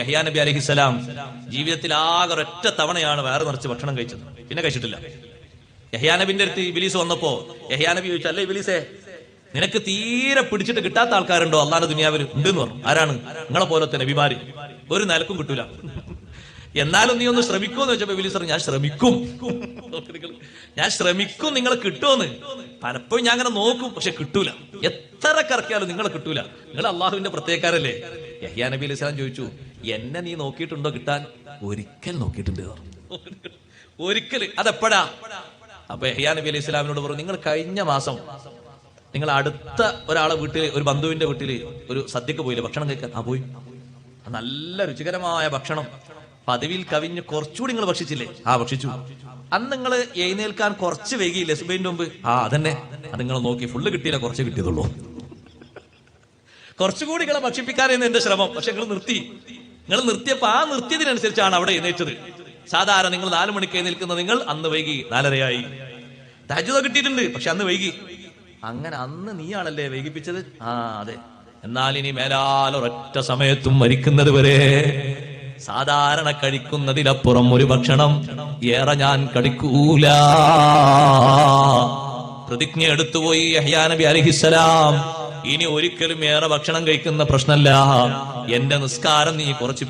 യഹ്യാ നബി അലഹിസ്സലാം ജീവിതത്തിൽ ആകെ ഒറ്റ തവണയാണ് വേറെ നിറച്ച് ഭക്ഷണം കഴിച്ചത്. പിന്നെ കഴിച്ചിട്ടില്ല. യഹ്യാ നബിന്റെ അടുത്ത് ഇബിലീസ് വന്നപ്പോ യഹ്യാ നബി ചോദിച്ചു അല്ലേ ഇബിലീസേ നിനക്ക് തീരെ പിടിച്ചിട്ട് കിട്ടാത്ത ആൾക്കാരുണ്ടോ? അള്ളാന്റെ ദുനിയാവിൽ ഉണ്ടെന്ന് പറഞ്ഞു. ആരാണ്? നിങ്ങളെ പോലത്തെ നബിമാര്. ഒരു നിലക്കും കിട്ടൂല. എന്നാലും നീ ഒന്ന് ശ്രമിക്കുമെന്ന് വെച്ചപ്പോ ഇബിലീസ് പറഞ്ഞു ഞാൻ ശ്രമിക്കും. ഞാൻ ശ്രമിക്കും നിങ്ങളെ കിട്ടുമെന്ന് പലപ്പോഴും ഞാൻ അങ്ങനെ നോക്കും പക്ഷെ കിട്ടൂല. എത്ര കറക്കിയാലും നിങ്ങളെ കിട്ടൂല. നിങ്ങൾ അള്ളാഹുവിന്റെ പ്രത്യേകക്കാരല്ലേ? യഹ്യാ നബി അലൈഹി സ്വലാം ചോദിച്ചു എന്നെ നീ നോക്കിയിട്ടുണ്ടോ കിട്ടാൻ? ഒരിക്കൽ നോക്കിയിട്ടുണ്ട്. ഒരിക്കൽ? അതെപ്പോഴാ? അപ്പൊ യഹ്യാ നബി അലൈഹി സ്വലാമിനോട് പറഞ്ഞു നിങ്ങൾ കഴിഞ്ഞ മാസം നിങ്ങൾ അടുത്ത ഒരാളെ വീട്ടിൽ ഒരു ബന്ധുവിന്റെ വീട്ടിൽ ഒരു സദ്യക്ക് പോയില്ലേ? ഭക്ഷണം കഴിക്കാൻ? ആ പോയി. നല്ല രുചികരമായ ഭക്ഷണം. പതിവിൽ കവിഞ്ഞ് കുറച്ചുകൂടി നിങ്ങൾ ഭക്ഷിച്ചില്ലേ? ആ ഭക്ഷിച്ചു. അന്ന് നിങ്ങൾ എഴുന്നേൽക്കാൻ കുറച്ച് വൈകിയില്ലേ സുബൈന്റെ മുമ്പ്? ആ അതന്നെ. അത് നിങ്ങൾ നോക്കി ഫുള്ള് കിട്ടിയില്ല? കുറച്ച് കിട്ടിയതുള്ളൂ. കുറച്ചുകൂടി നിങ്ങളെ ഭക്ഷിപ്പിക്കാനായിരുന്നു എന്റെ ശ്രമം. പക്ഷെ നിങ്ങൾ നിർത്തി. നിങ്ങൾ നിർത്തിയപ്പോ ആ നിർത്തിയതിനനുസരിച്ചാണ് അവിടെ എഴുന്നേറ്റത് സാധാരണ നിങ്ങൾ നാലു മണിക്ക് എഴുന്നേൽക്കുന്ന നിങ്ങൾ അന്ന് വൈകി നാലരയായി. തജ്ജത കിട്ടിയിട്ടുണ്ട് പക്ഷെ അന്ന് വൈകി. അങ്ങനെ അന്ന് നീയാണല്ലേ വൈകിപ്പിച്ചത്? ആ അതെ. എന്നാൽ ഇനി മേലാൽ ഒരൊറ്റ സമയത്തും മരിക്കുന്നത് വരെ സാധാരണ കഴിക്കുന്നതിലപ്പുറം ഒരു ഭക്ഷണം ഏറെ ഞാൻ കഴിക്കൂല പ്രതിജ്ഞ എടുത്തുപോയി യഹ്യാ നബി അലഹിസലാം ഇനി ഒരിക്കലും ഏറെ ഭക്ഷണം കഴിക്കുന്ന പ്രശ്നമല്ല. എന്റെ നിസ്കാരം നീ കുറച്ച്